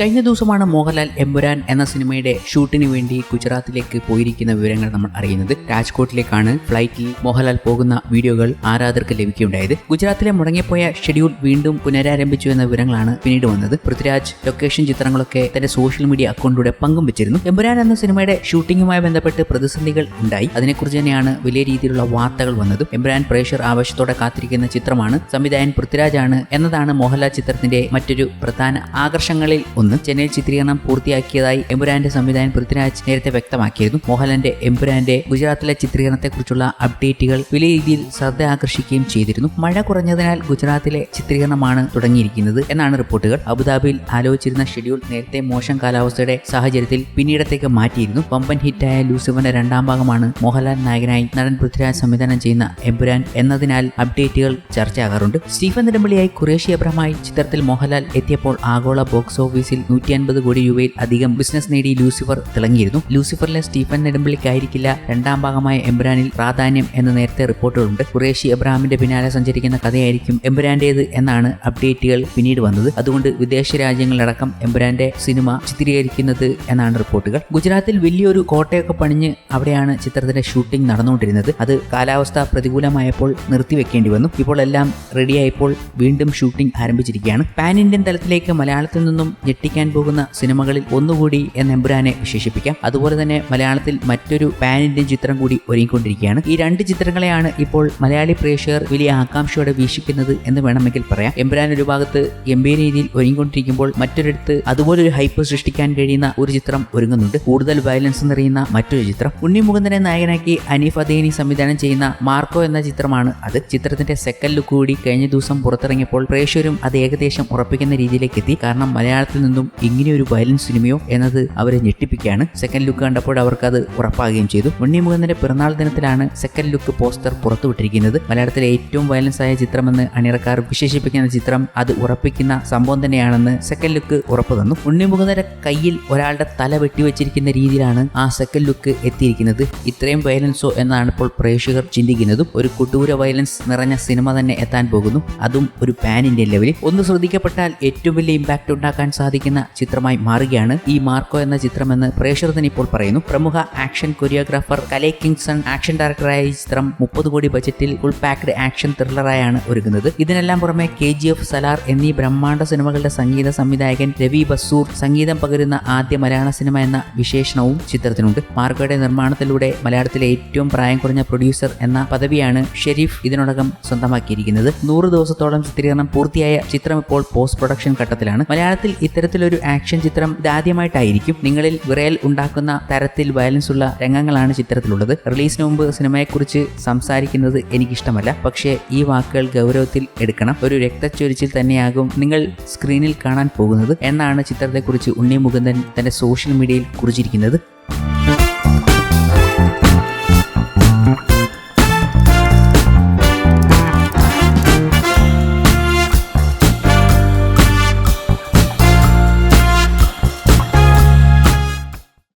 കഴിഞ്ഞ ദിവസമാണ് മോഹൻലാൽ എമ്പുരാൻ എന്ന സിനിമയുടെ ഷൂട്ടിന് വേണ്ടി ഗുജറാത്തിലേക്ക് പോയിരിക്കുന്ന വിവരങ്ങൾ നമ്മൾ അറിയുന്നത്. രാജ്കോട്ടിലേക്കാണ് ഫ്ലൈറ്റിൽ മോഹൻലാൽ പോകുന്ന വീഡിയോകൾ ആരാധകർക്ക് ലഭിക്കുകയുണ്ടായത്. ഗുജറാത്തിലെ മുടങ്ങിപ്പോയ ഷെഡ്യൂൾ വീണ്ടും പുനരാരംഭിച്ചു എന്ന വിവരങ്ങളാണ് പിന്നീട് വന്നത്. പൃഥ്വിരാജ് ലൊക്കേഷൻ ചിത്രങ്ങളൊക്കെ തന്റെ സോഷ്യൽ മീഡിയ അക്കൗണ്ടിലൂടെ പങ്കും വെച്ചിരുന്നു എമ്പുരാൻ എന്ന സിനിമയുടെ ഷൂട്ടിങ്ങുമായി ബന്ധപ്പെട്ട് പ്രതിസന്ധികൾ ഉണ്ടായി. അതിനെക്കുറിച്ച് തന്നെയാണ് വലിയ രീതിയിലുള്ള വാർത്തകൾ വന്നത്. എമ്പുരാൻ പ്രേക്ഷർ ആവശ്യത്തോടെ കാത്തിരിക്കുന്ന ചിത്രമാണ് സംവിധായകൻ പൃഥ്വിരാജാണ് എന്നതാണ് മോഹൻലാൽ ചിത്രത്തിന്റെ മറ്റൊരു പ്രധാന ആകർഷണങ്ങളിൽ ഒന്ന്. ചെന്നൈയിൽ ചിത്രീകരണം പൂർത്തിയാക്കിയതായി എമ്പുരാന്റെ സംവിധായകൻ പൃഥ്വിരാജ് നേരത്തെ വ്യക്തമാക്കിയിരുന്നു. മോഹൻലാലിന്റെ എമ്പുരാന്റെ ഗുജറാത്തിലെ ചിത്രീകരണത്തെക്കുറിച്ചുള്ള അപ്ഡേറ്റുകൾ വലിയ രീതിയിൽ ശ്രദ്ധ ആകർഷിക്കുകയും ചെയ്തിരുന്നു. മഴ കുറഞ്ഞതിനാൽ ഗുജറാത്തിലെ ചിത്രീകരണമാണ് തുടങ്ങിയിരിക്കുന്നത് എന്നാണ് റിപ്പോർട്ടുകൾ. അബുദാബിയിൽ ആലോചിച്ചിരുന്ന ഷെഡ്യൂൾ നേരത്തെ മോശം കാലാവസ്ഥയുടെ സാഹചര്യത്തിൽ പിന്നീടത്തേക്ക് മാറ്റിയിരുന്നു. പമ്പൻ ഹിറ്റായ ലൂസിഫറിന്റെ രണ്ടാം ഭാഗമാണ് മോഹൻലാൽ നായകനായി നടൻ പൃഥ്വിരാജ് സംവിധാനം ചെയ്യുന്ന എമ്പുരാൻ എന്നതിനാൽ അപ്ഡേറ്റുകൾ ചർച്ചയാകാറുണ്ട്. സ്റ്റീഫൻ നെടുമ്പള്ളിയായി അബ്രഹമായി ചിത്രത്തിൽ മോഹൻലാൽ എത്തിയപ്പോൾ ആഗോള ബോക്സ് ഓഫീസിൽ നൂറ്റി അൻപത് കോടി രൂപയിൽ അധികം ബിസിനസ് നേടി ലൂസിഫർ തിളങ്ങിയിരുന്നു. ലൂസിഫറിലെ സ്റ്റീഫൻ നെടുമ്പള്ളിക്കായിരിക്കില്ല രണ്ടാം ഭാഗമായ എംബ്രാനിൽ പ്രാധാന്യം എന്ന് നേരത്തെ റിപ്പോർട്ടുകളുണ്ട്. കുറേശി എബ്രാമിന്റെ പിന്നാലെ സഞ്ചരിക്കുന്ന കഥയായിരിക്കും എംബ്രാന്റേത് എന്നാണ് അപ്ഡേറ്റുകൾ പിന്നീട് വന്നത്. അതുകൊണ്ട് വിദേശ രാജ്യങ്ങളിലടക്കം എംബ്രാന്റെ സിനിമ ചിത്രീകരിക്കുന്നത് എന്നാണ് റിപ്പോർട്ടുകൾ. ഗുജറാത്തിൽ വലിയൊരു കോട്ടയൊക്കെ പണിഞ്ഞ് അവിടെയാണ് ചിത്രത്തിന്റെ ഷൂട്ടിംഗ് നടന്നുകൊണ്ടിരുന്നത്. അത് കാലാവസ്ഥ പ്രതികൂലമായപ്പോൾ നിർത്തിവെക്കേണ്ടി വന്നു. ഇപ്പോൾ എല്ലാം റെഡിയായപ്പോൾ വീണ്ടും ഷൂട്ടിംഗ് ആരംഭിച്ചിരിക്കുകയാണ്. പാൻ ഇന്ത്യൻ തലത്തിലേക്ക് മലയാളത്തിൽ നിന്നും ഞെട്ടിക്കാൻ പോകുന്ന സിനിമകളിൽ ഒന്നുകൂടി എന്ന എമ്പുരാനെ വിശേഷിപ്പിക്കാം. അതുപോലെ തന്നെ മലയാളത്തിൽ മറ്റൊരു പാൻ ഇന്ത്യൻ ചിത്രം കൂടി ഒരുങ്ങിക്കൊണ്ടിരിക്കുകയാണ്. ഈ രണ്ട് ചിത്രങ്ങളെയാണ് ഇപ്പോൾ മലയാളി പ്രേക്ഷകർ വലിയ ആകാംക്ഷയോടെ വീക്ഷിക്കുന്നത് എന്ന് വേണമെങ്കിൽ പറയാം. എമ്പുരാൻ ഒരു ഭാഗത്ത് ഗംഭീര രീതിയിൽ ഒരുങ്ങിക്കൊണ്ടിരിക്കുമ്പോൾ മറ്റൊരിടത്ത് അതുപോലെ ഒരു ഹൈപ്പ് സൃഷ്ടിക്കാൻ കഴിയുന്ന ഒരു ചിത്രം ഒരുങ്ങുന്നുണ്ട്. കൂടുതൽ വയലൻസ് നിറയുന്ന മറ്റൊരു ചിത്രം. ഉണ്ണി മുകുന്ദനെ നായകനാക്കി അനീഫ് അദേനി സംവിധാനം ചെയ്യുന്ന മാർക്കോ എന്ന ചിത്രമാണ് അത്. ചിത്രത്തിന്റെ സെക്കൻഡ് ലുക്ക് കൂടി കഴിഞ്ഞ ദിവസം പുറത്തിറങ്ങിയപ്പോൾ പ്രേക്ഷകരും അത് ഏകദേശം ഉറപ്പിക്കുന്ന രീതിയിലേക്ക് എത്തി. കാരണം മലയാളത്തിൽ നിന്നും ഇങ്ങനെയൊരു വയലൻസ് സിനിമയോ എന്നത് അവരെ ഞെട്ടിപ്പിക്കുകയാണ്. സെക്കൻഡ് ലുക്ക് കണ്ടപ്പോൾ അവർക്ക് അത് ഉറപ്പാകുകയും ചെയ്തു. ഉണ്ണി മുകുന്ദന്റെ പിറന്നാൾ ദിനത്തിലാണ് സെക്കൻഡ് ലുക്ക് പോസ്റ്റർ പുറത്തുവിട്ടിരിക്കുന്നത്. മലയാളത്തിലെ ഏറ്റവും വയലൻസ് ആയ ചിത്രമെന്ന് അണിയറക്കാർ വിശേഷിപ്പിക്കുന്ന ചിത്രം അത് ഉറപ്പിക്കുന്ന സംഭവം തന്നെയാണെന്ന് സെക്കൻഡ് ലുക്ക് ഉറപ്പു തന്നു. ഉണ്ണി മുകുന്ദന്റെ കയ്യിൽ ഒരാളുടെ തല വെട്ടിവെച്ചിരിക്കുന്ന രീതിയിലാണ് ആ സെക്കൻഡ് ലുക്ക് എത്തിയിരിക്കുന്നത്. ഇത്രയും വയലൻസോ എന്നാണ് ഇപ്പോൾ പ്രേക്ഷകർ ചിന്തിക്കുന്നതും. ഒരു കൊടൂര വയലൻസ് നിറഞ്ഞ സിനിമ തന്നെ എത്താൻ പോകുന്നു. അതും ഒരു പാൻ ഇന്ത്യൻ ലെവലിൽ ഒന്ന് ശ്രദ്ധിക്കപ്പെട്ടാൽ ഏറ്റവും വലിയ ഇമ്പാക്റ്റ് ഉണ്ടാക്കാൻ സാധിക്കുന്ന ചിത്രമായി മാറുകയാണ്. ഈ മാർക്കോ എന്ന ചിത്രമെന്ന് പ്രേക്ഷകർ ഇപ്പോൾ പറയുന്നു. പ്രമുഖ action choreographer Kalai Kingson action ഡയറക്ടറായ ഈ ചിത്രം മുപ്പത് കോടി ബജറ്റിൽ ഫുൾ പാക്ഡ് ആക്ഷൻ ത്രില്ലറായാണ് ഒരുങ്ങുന്നത്. ഇതിനെല്ലാം പുറമെ കെ ജി എഫ് സലാർ എന്നീ ബ്രഹ്മാണ്ഡ സിനിമകളുടെ സംഗീത സംവിധായകൻ രവി ബസൂർ സംഗീതം പകരുന്ന ആദ്യ മലയാള സിനിമ എന്ന വിശേഷണവും ചിത്രത്തിനുണ്ട്. മാർക്കോയുടെ നിർമ്മാണത്തിലൂടെ മലയാളത്തിലെ ഏറ്റവും പ്രായം കുറഞ്ഞ പ്രൊഡ്യൂസർ എന്ന പദവിയാണ് ഷെരീഫ് ഇതിനോടകം സ്വന്തമാക്കിയിരിക്കുന്നത്. നൂറ് ദിവസത്തോളം ചിത്രീകരണം പൂർത്തിയായ ചിത്രം ഇപ്പോൾ പോസ്റ്റ് പ്രൊഡക്ഷൻ ഘട്ടത്തിലാണ്. മലയാളത്തിൽ ഇത്തരത്തിലൊരു ആക്ഷൻ ചിത്രം ഇതാദ്യമായിട്ടായിരിക്കും നിങ്ങളിൽ വിറയൽ ഉണ്ടാക്കുന്ന തരത്തിൽ വയലൻസ് ഉള്ള രംഗങ്ങളാണ് ചിത്രത്തിലുള്ളത്. റിലീസിന് മുമ്പ് സിനിമയെക്കുറിച്ച് സംസാരിക്കുന്നത് എനിക്കിഷ്ടമല്ല. പക്ഷേ ഈ വാക്കുകൾ ഗൗരവത്തിൽ എടുക്കണം. ഒരു രക്തച്ചൊരിച്ചിൽ തന്നെയാകും നിങ്ങൾ സ്ക്രീനിൽ കാണാൻ പോകുന്നത്. എന്നാണ് ചിത്രത്തെക്കുറിച്ച് ഉണ്ണി മുകുന്ദൻ തന്റെ സോഷ്യൽ മീഡിയയിൽ കുറിച്ചിരിക്കുന്നത്.